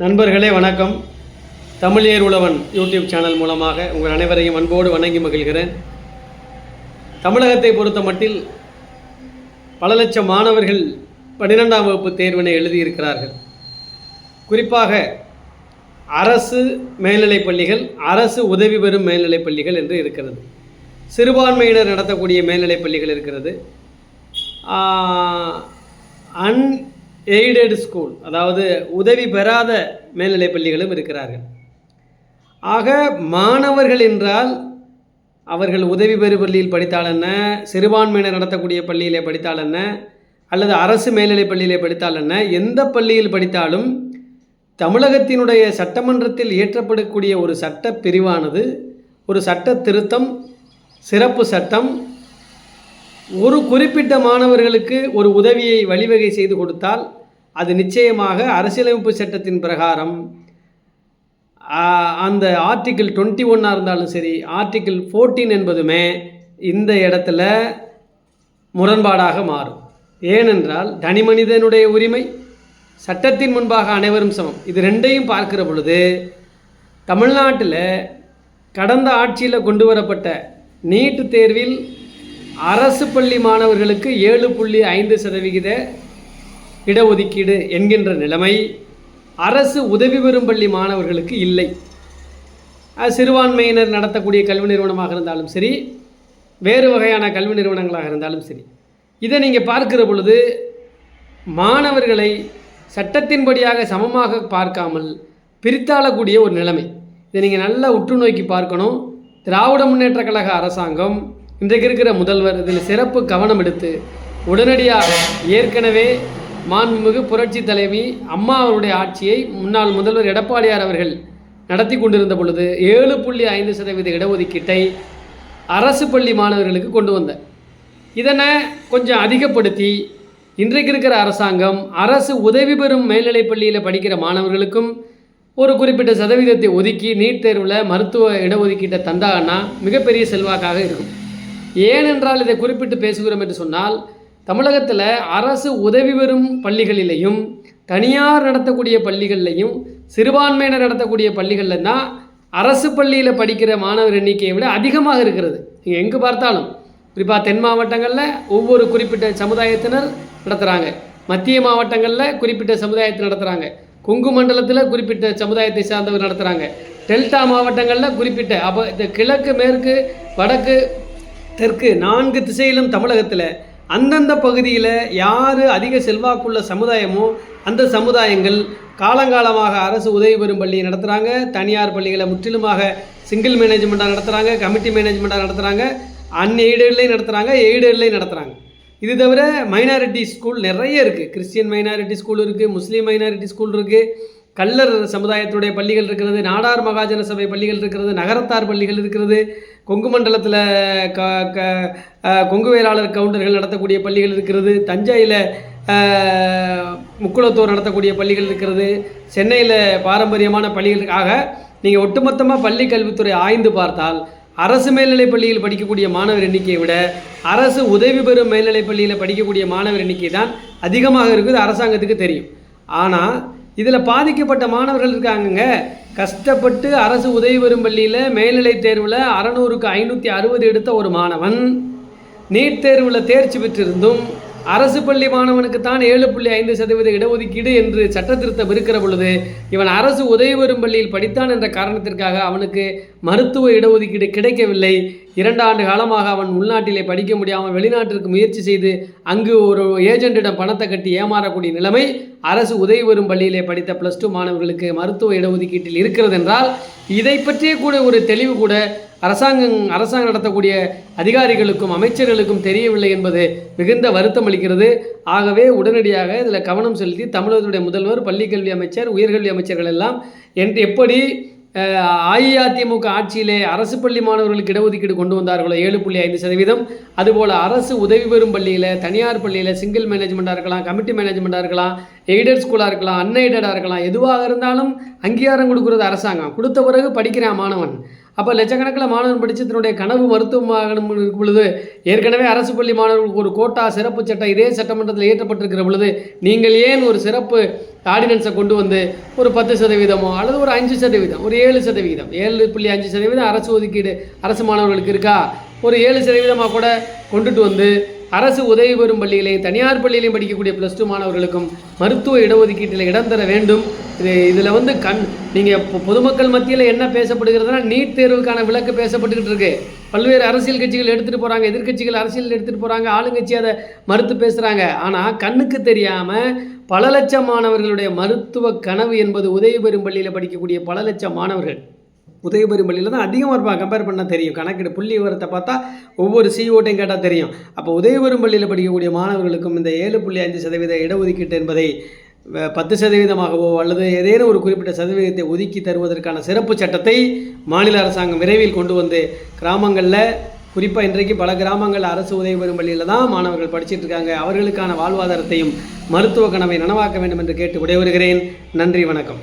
நண்பர்களே வணக்கம். தமிழியர் உழவன் YouTube channel மூலமாக உங்கள் அனைவரையும் அன்போடு வணங்கி மகிழ்கிறேன். தமிழகத்தை பொறுத்த மட்டில் பல லட்சம் மாணவர்கள் பன்னிரெண்டாம் வகுப்பு தேர்வினை எழுதியிருக்கிறார்கள். குறிப்பாக அரசு மேல்நிலைப் பள்ளிகள் அரசு உதவி பெறும் மேல்நிலைப் பள்ளிகள் என்று இருக்கிறது. சிறுபான்மையினர் நடத்தக்கூடிய மேல்நிலைப் பள்ளிகள் இருக்கிறது. அன் எய்டட் ஸ்கூல் அதாவது உதவி பெறாத மேல்நிலைப் பள்ளிகளும் இருக்கிறார்கள். ஆக மாணவர்கள் என்றால் அவர்கள் உதவி பெறு பள்ளியில் படித்தால் என்ன? சிறுபான்மையினர் நடத்தக்கூடிய பள்ளியிலே படித்தால் என்ன? அல்லது அரசு மேல்நிலைப் பள்ளியிலே படித்தால் என்ன? எந்த பள்ளியில் படித்தாலும் தமிழகத்தினுடைய சட்டமன்றத்தில் இயற்றப்படக்கூடிய ஒரு சட்ட பிரிவானது ஒரு சட்ட திருத்தம் சிறப்பு சட்டம் ஒரு குறிப்பிட்ட மாணவர்களுக்கு ஒரு உதவியை வழிவகை செய்து கொடுத்தால் அது நிச்சயமாக அரசியலமைப்பு சட்டத்தின் பிரகாரம். அந்த ஆர்டிக்கிள் டுவெண்ட்டி ஒன்னாக இருந்தாலும் சரி ஆர்டிக்கிள் ஃபோர்டீன் என்பதுமே இந்த இடத்துல முரண்பாடாக மாறும். ஏனென்றால் தனி மனிதனுடைய உரிமை சட்டத்தின் முன்பாக அனைவரும் சமம். இது ரெண்டையும் பார்க்கிற பொழுது தமிழ்நாட்டில் கடந்த ஆட்சியில் கொண்டு வரப்பட்ட நீட்டு தேர்வில் அரசு பள்ளி மாணவர்களுக்கு ஏழு புள்ளி ஐந்து சதவிகித இடஒதுக்கீடு என்கின்ற நிலைமை அரசு உதவி பெறும் பள்ளி மாணவர்களுக்கு இல்லை. சிறுபான்மையினர் நடத்தக்கூடிய கல்வி நிறுவனமாக இருந்தாலும் சரி வேறு வகையான கல்வி நிறுவனங்களாக இருந்தாலும் சரி. இதை நீங்கள் பார்க்கிற பொழுது மாணவர்களை சட்டத்தின்படியாக சமமாக பார்க்காமல் பிரித்தாளக்கூடிய ஒரு நிலைமை. இதை நீங்கள் நல்லா உற்று நோக்கி பார்க்கணும். திராவிட முன்னேற்ற கழக அரசாங்கம் இன்றைக்கு இருக்கிற முதல்வர் இதில் சிறப்பு கவனம் எடுத்து உடனடியாக ஏற்கனவே மாண்புமிகு புரட்சி தலைவி அம்மா அவருடைய ஆட்சியை முன்னாள் முதல்வர் எடப்பாடியார் அவர்கள் நடத்தி கொண்டிருந்த பொழுது ஏழு புள்ளி ஐந்து சதவீத இடஒதுக்கீட்டை அரசு பள்ளி மாணவர்களுக்கு கொண்டு வந்தார் இதனை கொஞ்சம் அதிகப்படுத்தி இன்றைக்கு இருக்கிற அரசாங்கம் அரசு உதவி பெறும் மேல்நிலைப் பள்ளியில் படிக்கிற மாணவர்களுக்கும் ஒரு குறிப்பிட்ட சதவீதத்தை ஒதுக்கி நீட் தேர்வில் மருத்துவ இடஒதுக்கீட்டை தந்தாங்கன்னா மிகப்பெரிய செல்வாக்காக இருக்கும். ஏனென்றால் இதை குறிப்பிட்டு பேசுகிறோம் என்று சொன்னால் தமிழகத்தில் அரசு உதவி பெறும் பள்ளிகளிலேயும் தனியார் நடத்தக்கூடிய பள்ளிகள்லையும் சிறுபான்மையினர் நடத்தக்கூடிய பள்ளிகளில் தான் அரசு பள்ளியில் படிக்கிற மாணவர் எண்ணிக்கையை விட அதிகமாக இருக்கிறது. நீங்கள் எங்கு பார்த்தாலும் குறிப்பாக தென் மாவட்டங்களில் ஒவ்வொரு குறிப்பிட்ட சமுதாயத்தினர் நடத்துகிறாங்க மத்திய மாவட்டங்களில் குறிப்பிட்ட சமுதாயத்தை நடத்துகிறாங்க கொங்கு மண்டலத்தில் குறிப்பிட்ட சமுதாயத்தை சார்ந்தவர் நடத்துகிறாங்க டெல்டா மாவட்டங்களில் குறிப்பிட்ட அப்போ இந்த கிழக்கு மேற்கு வடக்கு தெற்கு நான்கு திசையிலும் தமிழகத்தில் அந்தந்த பகுதியில் யார் அதிக செல்வாக்குள்ள சமுதாயமோ அந்த சமுதாயங்கள் காலங்காலமாக அரசு உதவி பெறும் பள்ளியை நடத்துகிறாங்க தனியார் பள்ளிகளை முற்றிலுமாக சிங்கிள் மேனேஜ்மெண்ட்டாக நடத்துகிறாங்க கமிட்டி மேனேஜ்மெண்ட்டாக நடத்துகிறாங்க அன்எய்டட்லேயும் நடத்துகிறாங்க எய்டட்லேயும் நடத்துகிறாங்க இது தவிர மைனாரிட்டி ஸ்கூல் நிறைய இருக்குது கிறிஸ்டியன் மைனாரிட்டி ஸ்கூல் இருக்குது முஸ்லீம் மைனாரிட்டி ஸ்கூல் இருக்குது கல்லர் சமுதாயத்துடைய பள்ளிகள் இருக்கிறது நாடார் மகாஜன சபை பள்ளிகள் இருக்கிறது நகரத்தார் பள்ளிகள் இருக்கிறது கொங்கு மண்டலத்தில் க க கொங்கு வேளாளர் கவுண்டர்கள் நடத்தக்கூடிய பள்ளிகள் இருக்கிறது தஞ்சையில் முக்குளத்தூர் நடத்தக்கூடிய பள்ளிகள் இருக்கிறது சென்னையில் பாரம்பரியமான பள்ளிகள் ஆக நீங்கள் ஒட்டுமொத்தமாக பள்ளி கல்வித்துறை ஆய்ந்து பார்த்தால் அரசு மேல்நிலைப் பள்ளியில் படிக்கக்கூடிய மாணவர் எண்ணிக்கையை விட அரசு உதவி பெறும் மேல்நிலைப் பள்ளியில் படிக்கக்கூடிய மாணவர் எண்ணிக்கை தான் அதிகமாக இருக்குது அரசாங்கத்துக்கு தெரியும். ஆனால் இதில் பாதிக்கப்பட்ட மாணவர்கள் இருக்காங்கங்க. கஷ்டப்பட்டு அரசு உதவி பெறும் பள்ளியில் மேல்நிலை தேர்வில் அறநூறுக்கு ஐநூற்றி அறுபது எடுத்த ஒரு மாணவன். நீட் தேர்வில் தேர்ச்சி பெற்றிருந்தும் அரசு பள்ளி மாணவனுக்கு தான் ஏழு புள்ளி ஐந்து சதவீத இடஒதுக்கீடு என்று சட்டத்திருத்தம் இருக்கிற பொழுது இவன் அரசு உதவி பெறும் பள்ளியில் படித்தான் என்ற காரணத்திற்காக அவனுக்கு மருத்துவ இடஒதுக்கீடு கிடைக்கவில்லை. இரண்டு ஆண்டு காலமாக அவன் உள்நாட்டிலே படிக்க முடியாமல் வெளிநாட்டிற்கு முயற்சி செய்து அங்கு ஒரு ஏஜென்ட்டிடம் பணத்தை கட்டி ஏமாறக்கூடிய நிலைமை அரசு உதவி பெறும் பள்ளியிலே படித்த ப்ளஸ் டூ மாணவர்களுக்கு மருத்துவ இடஒதுக்கீட்டில் இருக்கிறது என்றால் இதை பற்றிய கூட ஒரு தெளிவு கூட அரசாங்கம் அரசாங்கம் நடத்தக்கூடிய அதிகாரிகளுக்கும் அமைச்சர்களுக்கும் தெரியவில்லை என்பது மிகுந்த வருத்தம் அளிக்கிறது. ஆகவே உடனடியாக இதில் கவனம் செலுத்தி தமிழகத்துடைய முதல்வர் பள்ளிக்கல்வி அமைச்சர் உயர்கல்வி அமைச்சர்கள் எல்லாம் என் எப்படி அஇஅதிமுக ஆட்சியிலே அரசு பள்ளி மாணவர்களுக்கு இடஒதுக்கீடு கொண்டு வந்தார்களோ ஏழு புள்ளி ஐந்து சதவீதம். அதுபோல் அரசு உதவி பெறும் பள்ளியில் தனியார் பள்ளியில் சிங்கிள் மேனேஜ்மெண்ட்டாக இருக்கலாம் கமிட்டி மேனேஜ்மெண்ட்டாக இருக்கலாம் எய்டட் ஸ்கூலாக இருக்கலாம் அன்எய்டடாக இருக்கலாம் எதுவாக இருந்தாலும் அங்கீகாரம் கொடுக்குறது அரசாங்கம். கொடுத்த பிறகு படிக்கிறான் மாணவன். அப்போ லட்சக்கணக்கில் மாணவன் படித்து தன்னுடைய கனவு மருத்துவமாகணும் இருக்கும் பொழுது ஏற்கனவே அரசு பள்ளி மாணவர்களுக்கு ஒரு கோட்டா சிறப்பு சட்டம் இதே சட்டமன்றத்தில் இயற்றப்பட்டிருக்கிற பொழுது நீங்கள் ஏன் ஒரு சிறப்பு ஆர்டினன்ஸை கொண்டு வந்து ஒரு பத்து சதவீதமோ அல்லது ஒரு அஞ்சு சதவீதம் ஒரு ஏழு சதவீதம் ஏழு புள்ளி அஞ்சு சதவீதம் அரசு ஒதுக்கீடு அரசு மாணவர்களுக்கு இருக்கா? ஒரு ஏழு சதவீதமாக கூட கொண்டுட்டு வந்து அரசு உதவி பெறும் பள்ளியிலே தனியார் பள்ளியிலையும் படிக்கக்கூடிய ப்ளஸ் டூ மாணவர்களுக்கும் மருத்துவ இடஒதுக்கீட்டில் இடம் தர வேண்டும். இது இதில் வந்து கண் நீங்கள் பொதுமக்கள் மத்தியில் என்ன பேசப்படுகிறதுனா நீட் தேர்வுக்கான விளக்கு பேசப்பட்டுக்கிட்டு இருக்கு. பல்வேறு அரசியல் கட்சிகள் எடுத்துகிட்டு போகிறாங்க எதிர்க்கட்சிகள் அரசியல் எடுத்துகிட்டு போகிறாங்க ஆளுங்கட்சி அதை மறுத்து பேசுகிறாங்க ஆனால் கண்ணுக்கு தெரியாமல் பல லட்சம் மாணவர்களுடைய மருத்துவ கனவு என்பது உதவி பெறும் பள்ளியில் படிக்கக்கூடிய பல லட்சம் மாணவர்கள். உதயபெரும் பள்ளியில் தான் அதிகமாக இருப்பாங்க. கம்பேர் பண்ணால் தெரியும். கணக்கெடு புள்ளி விவரத்தை பார்த்தா ஒவ்வொரு சிஓட்டையும் கேட்டால் தெரியும். அப்போ உதவி பள்ளியில் படிக்கக்கூடிய மாணவர்களுக்கும் இந்த ஏழு புள்ளி அஞ்சு சதவீத இடஒதுக்கீட்டு என்பதை பத்து சதவீதமாகவோ அல்லது ஏதேனும் ஒரு குறிப்பிட்ட சதவீதத்தை ஒதுக்கி தருவதற்கான சிறப்பு சட்டத்தை மாநில அரசாங்கம் விரைவில் கொண்டு வந்து கிராமங்களில் குறிப்பாக இன்றைக்கு பல கிராமங்கள் அரசு உதவி பெறும் பள்ளியில் தான் மாணவர்கள் படிச்சுட்டு இருக்காங்க. அவர்களுக்கான வாழ்வாதாரத்தையும் மருத்துவ கனவை நனவாக்க வேண்டும் என்று கேட்டு விடைபெறுகிறேன் நன்றி வணக்கம்.